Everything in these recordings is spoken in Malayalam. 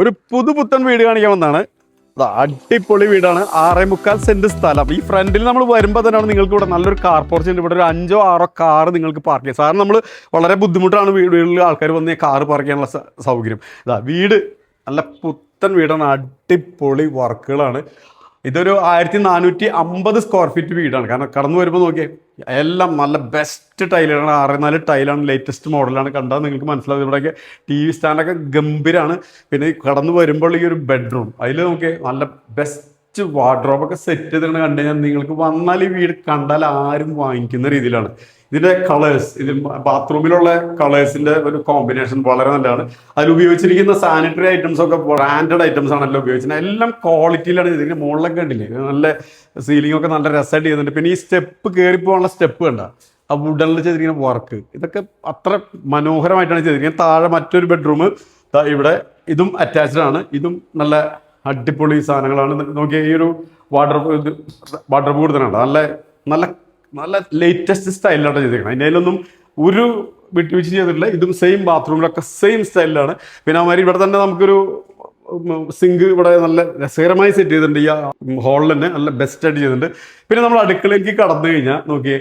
ഒരു പുതുപുത്തൻ വീട് കാണിക്കാൻ വന്നാണ് അടിപൊളി വീടാണ്. ആറേ മുക്കാൽ സെന്റ് സ്ഥലം. ഈ ഫ്രണ്ടിൽ നമ്മൾ വരുമ്പോൾ തന്നെയാണ് നിങ്ങൾക്ക് ഇവിടെ നല്ലൊരു കാർ പോർച്ച് ഉണ്ട്. ഇവിടെ ഒരു അഞ്ചോ ആറോ കാർ നിങ്ങൾക്ക് പാർക്ക് ചെയ്യാം. സാറിന് നമ്മൾ വളരെ ബുദ്ധിമുട്ടാണ് വീടുകളിൽ ആൾക്കാർ വന്ന് കാർ പാർക്ക് ചെയ്യാനുള്ള സൗകര്യം. ഇതാ വീട് നല്ല പുത്തൻ വീടാണ്. അടിപൊളി വർക്കുകളാണ് ഇതൊരു ആയിരത്തി നാനൂറ്റി അമ്പത് സ്ക്വയർ ഫീറ്റ് വീടാണ്. കാരണം കടന്നു വരുമ്പോൾ നോക്കിയേ എല്ലാം നല്ല ബെസ്റ്റ് ടൈലാണ് ആറ് നാല് ടൈലാണ് ലേറ്റസ്റ്റ് മോഡലാണ് കണ്ടാൽ നിങ്ങൾക്ക് മനസ്സിലാവും. ഇവിടെയൊക്കെ ടി വി സ്റ്റാൻഡൊക്കെ ഗംഭീരമാണ് പിന്നെ ഈ കടന്നു വരുമ്പോൾ ഈ ഒരു ബെഡ്റൂം അതിൽ നോക്കിയേ നല്ല ബെസ്റ്റ് വാർഡ്രോബൊക്കെ സെറ്റ് ചെയ്തിട്ട് കണ്ടു കഴിഞ്ഞാൽ നിങ്ങൾക്ക് വന്നാൽ ഈ വീട് കണ്ടാൽ ആരും വാങ്ങിക്കുന്ന രീതിയിലാണ്. ഇതിന്റെ കളേഴ്സ് ഇതിൽ ബാത്റൂമിലുള്ള കളേഴ്സിന്റെ ഒരു കോമ്പിനേഷൻ വളരെ നല്ലതാണ്. അതിൽ ഉപയോഗിച്ചിരിക്കുന്ന സാനിറ്ററി ഐറ്റംസ് ഒക്കെ ബ്രാൻഡഡ് ഐറ്റംസ് ആണല്ലോ ഉപയോഗിച്ചിരിക്കുന്നത്. എല്ലാം ക്വാളിറ്റിയിലാണ് ഇതിന്റെ മുകളിലൊക്കെ കണ്ടില്ലേ? നല്ല സീലിംഗ് ഒക്കെ നല്ല രസമായിട്ട് ചെയ്യുന്നുണ്ട്. പിന്നെ ഈ സ്റ്റെപ്പ് കയറി പോകാനുള്ള സ്റ്റെപ്പ് കണ്ട? ആ വുഡനിൽ ചെയ്തിരിക്കുന്ന വർക്ക് ഇതൊക്കെ അത്ര മനോഹരമായിട്ടാണ് ചെയ്തിരിക്കുന്നത്. താഴെ മറ്റൊരു ബെഡ്റൂം ഇവിടെ ഇതും അറ്റാച്ച്ഡ് ആണ്. ഇതും നല്ല അടിപൊളി സാധനങ്ങളാണ്. നോക്കിയ ഈ ഒരു വാട്ടർ വാട്ടർ തന്നെ നല്ല നല്ല നല്ല ലേറ്റസ്റ്റ് സ്റ്റൈലിലാണ് ചെയ്തിരിക്കുന്നത് അതിന്റെ അതിലൊന്നും ഒരു വിട്ടുവീഴ്ച ചെയ്തിട്ടില്ല. ഇതും സെയിം ബാത്റൂമിലൊക്കെ സെയിം സ്റ്റൈലിലാണ് പിന്നെ അവന്മാർ ഇവിടെ തന്നെ നമുക്കൊരു സിങ്ക് ഇവിടെ നല്ല രസകരമായി സെറ്റ് ചെയ്തിട്ടുണ്ട്. ഈ ഹാളിൽ തന്നെ നല്ല ബെസ്റ്റ് ആയിട്ട് ചെയ്തിട്ടുണ്ട്. പിന്നെ നമ്മൾ അടുക്കളയിലേക്ക് കടന്നു കഴിഞ്ഞാൽ നോക്കിയേ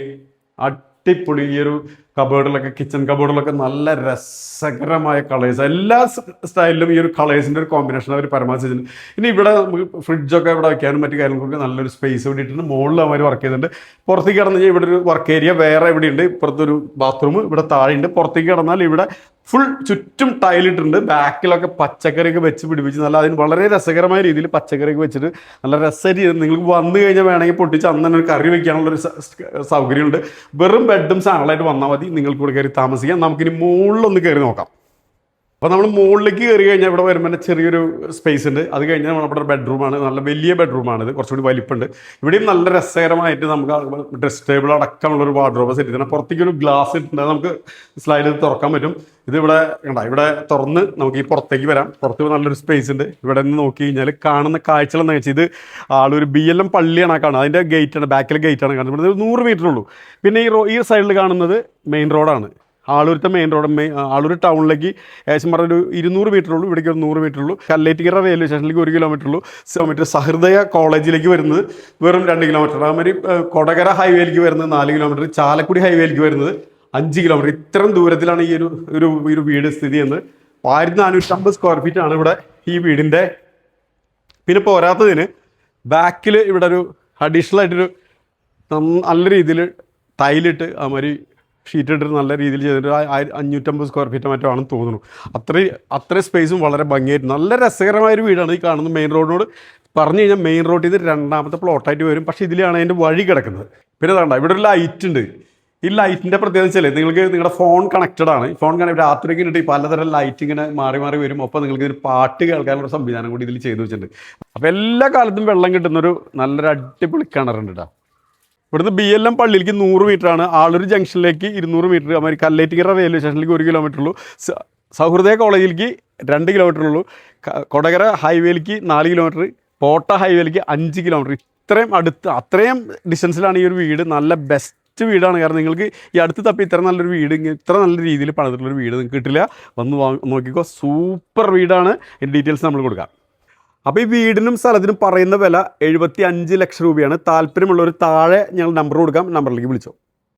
അടിപൊളി ഈ ഒരു കബേർഡിലൊക്കെ കിച്ചൺ കബേർഡിലൊക്കെ നല്ല രസകരമായ കളേഴ്സ് എല്ലാ സ്റ്റൈലിലും ഈ ഒരു കളേഴ്സിന്റെ ഒരു കോമ്പിനേഷൻ അവർ പരമാവധി ചെയ്തിട്ടുണ്ട് ഇനി ഇവിടെ നമുക്ക് ഫ്രിഡ്ജൊക്കെ ഇവിടെ വയ്ക്കാനും മറ്റു കാര്യങ്ങൾക്കൊക്കെ നല്ലൊരു സ്പേസ് ഇവിടെ ഇട്ടിട്ട് മുകളിൽ അവർ വർക്ക് ചെയ്തിട്ടുണ്ട് പുറത്തേക്ക് കിടന്നു ഇവിടെ ഒരു വർക്ക് ഏരിയ വേറെ എവിടെയുണ്ട് ഇപ്പുറത്തൊരു ബാത്റൂം ഇവിടെ താഴെയുണ്ട് പുറത്തേക്ക് കിടന്നാൽ ഇവിടെ ഫുൾ ചുറ്റും ടൈലിട്ടുണ്ട് ബാക്കിലൊക്കെ പച്ചക്കറിയൊക്കെ വെച്ച് പിടിപ്പിച്ച് നല്ല അതിന് വളരെ രസകരമായ രീതിയിൽ പച്ചക്കറിയൊക്കെ വെച്ചിട്ട് നല്ല രസമായിട്ട് നിങ്ങൾക്ക് വന്നു കഴിഞ്ഞാൽ വേണമെങ്കിൽ പൊട്ടിച്ച് അന്ന് തന്നെ കറി വെക്കാനുള്ള ഒരു സൗകര്യമുണ്ട്. വെറും ബെഡും സാധനങ്ങളായിട്ട് വന്നാൽ നിങ്ങൾക്ക് ഇവിടെ കയറി താമസിക്കാം. നമുക്കിനി മുകളിലൊന്ന് കയറി നോക്കാം. അപ്പോൾ നമ്മൾ മുകളിലേക്ക് കയറി കഴിഞ്ഞാൽ ഇവിടെ വരുമ്പോൾ ചെറിയൊരു സ്പേസ് ഉണ്ട്. അത് കഴിഞ്ഞാൽ നമ്മുടെ ബെഡ്റൂമാണ് നല്ല വലിയ ബെഡ്റൂമാണ് ഇത്. കുറച്ചുകൂടി വലിപ്പമുണ്ട് ഇവിടെയും നല്ല രസകരമായിട്ട് നമുക്ക് ഡ്രസ് ടേബിൾ അടക്കമുള്ള ഒരു വാർഡ്രോബ് സെറ്റ് ചെയ്തിട്ടുണ്ട്. പുറത്തേക്ക് ഒരു ഗ്ലാസ് ഇട്ടുണ്ട് നമുക്ക് സ്ലൈഡ് തുറക്കാൻ പറ്റും. ഇത് ഇവിടെ കണ്ട? ഇവിടെ തുറന്ന് നമുക്ക് ഈ പുറത്തേക്ക് വരാം. പുറത്ത് നല്ലൊരു സ്പേസ് ഉണ്ട്. ഇവിടെ നിന്ന് നോക്കി കഴിഞ്ഞാൽ കാണുന്ന കാഴ്ചകൾ എന്ന് വെച്ചാൽ ഇത് ആളൊരു ബി എൽ എം പള്ളിയാണ് കാണുന്നത്. അതിന്റെ ഗേറ്റാണ് ബാക്കിലെ ഗേറ്റാണ് കാണുന്നത്. ഇവിടെ ഒരു നൂറ് മീറ്റർ ഉള്ളൂ. പിന്നെ ഈ റോ ഈ സൈഡിൽ കാണുന്നത് മെയിൻ റോഡാണ് ആളൂരത്തെ മെയിൻ റോഡ് മെയിൻ ആളൂർ ടൗണിലേക്ക് ഏകദേശം പറഞ്ഞ ഒരു ഇരുന്നൂറ് മീറ്റർ ഉള്ളൂ. ഇവിടേക്ക് ഒരു നൂറ് മീറ്റർ ഉള്ളൂ. കല്ലേറ്റിക്കര റെയിൽവേ സ്റ്റേഷനിലേക്ക് ഒരു കിലോമീറ്റർ ഉള്ളൂ. കിലോമീറ്റർ സഹൃദയ കോളേജിലേക്ക് വരുന്നത് വെറും രണ്ട് കിലോമീറ്റർ അതുമാതിരി കൊടകര ഹൈവേയിലേക്ക് വരുന്നത് നാല് കിലോമീറ്റർ ചാലക്കുടി ഹൈവേയിലേക്ക് വരുന്നത് അഞ്ച് കിലോമീറ്റർ ഇത്രയും ദൂരത്തിലാണ് ഈ ഒരു ഒരു ഒരു വീട് സ്ഥിതി ചെയ്യുന്നത്. ആയിരത്തി നാനൂറ്റമ്പത് സ്ക്വയർ ഫീറ്റ് ആണ് ഇവിടെ ഈ വീടിന്റെ. പിന്നെ പോരാത്തതിന് ബാക്കിൽ ഇവിടെ ഒരു അഡീഷണൽ ആയിട്ടൊരു നല്ല രീതിയിൽ ടൈലിട്ട് അതുമാതിരി ഷീറ്റ് ഇട്ടിട്ട് നല്ല രീതിയിൽ ചെയ്തിട്ട് അഞ്ഞൂറ്റമ്പത് സ്ക്വയർ ഫീറ്റ് മറ്റോ ആണെന്ന് തോന്നുന്നു. അത്രയും അത്രയും സ്പേസും വളരെ ഭംഗിയായിട്ട് നല്ല രസകരമായ ഒരു വീടാണ് ഈ കാണുന്നത് മെയിൻ റോഡിനോട് പറഞ്ഞു കഴിഞ്ഞാൽ മെയിൻ റോഡിൽ നിന്ന് രണ്ടാമത്തെ പ്ലോട്ടായിട്ട് വരും. പക്ഷേ ഇതിലാണ് അതിന്റെ വഴി കിടക്കുന്നത്. പിന്നെ വേണ്ട ഇവിടെ ഒരു ലൈറ്റ് ഉണ്ട്. ഈ ലൈറ്റിന്റെ പ്രത്യേകത വെച്ചാൽ നിങ്ങൾക്ക് നിങ്ങളുടെ ഫോൺ കണക്റ്റഡ് ആണ്. ഫോൺ കണക്ട് രാത്രിക്ക് കിട്ടി പലതരം ലൈറ്റ് ഇങ്ങനെ മാറി മാറി വരും. അപ്പോൾ നിങ്ങൾക്ക് ഇതിന് പാട്ട് കേൾക്കാനുള്ള സംവിധാനം കൂടി ഇതിൽ ചെയ്തു വെച്ചിട്ടുണ്ട്. അപ്പോൾ എല്ലാ കാലത്തും വെള്ളം കിട്ടുന്നൊരു നല്ലൊരു അടിപൊളി കിണറുണ്ട് കേട്ടോ ഇവിടുന്ന് ബി എൽ എം പള്ളിയിലേക്ക് നൂറ് മീറ്റർ ആണ്. ആളൂർ ജംഗ്ഷനിലേക്ക് ഇരുന്നൂറ് മീറ്റർ അമേരി കല്ലേറ്റിക്കര റെയിൽവേ സ്റ്റേഷനിലേക്ക് ഒരു കിലോമീറ്റർ ഉള്ളൂ. സൗഹൃദയ കോളേജിലേക്ക് രണ്ട് കിലോമീറ്റർ ഉള്ളൂ. കൊടകര ഹൈവേയിലേക്ക് നാല് കിലോമീറ്റർ പോട്ട ഹൈവേയിലേക്ക് അഞ്ച് കിലോമീറ്റർ ഇത്രയും അടുത്ത് അത്രയും ഡിസ്റ്റൻസിലാണ് ഈ ഒരു വീട്. നല്ല ബെസ്റ്റ് വീടാണ്. കാരണം നിങ്ങൾക്ക് ഈ അടുത്ത് തപ്പി ഇത്ര നല്ലൊരു വീട് ഇത്ര നല്ല രീതിയിൽ പണിതിട്ടുള്ളൊരു വീട് നിങ്ങൾക്ക് കിട്ടില്ല. വന്ന് നോക്കിക്കോ. സൂപ്പർ വീടാണ്. ഡീറ്റെയിൽസ് നമ്മൾ കൊടുക്കാം. അപ്പോൾ ഈ വീടിനും സ്ഥലത്തിനും പറയുന്ന വില എഴുപത്തി അഞ്ച് ലക്ഷം രൂപയാണ്. താല്പര്യമുള്ളവർ താഴെ ഞങ്ങൾ നമ്പർ കൊടുക്കാം. നമ്പറിലേക്ക് വിളിച്ചോ.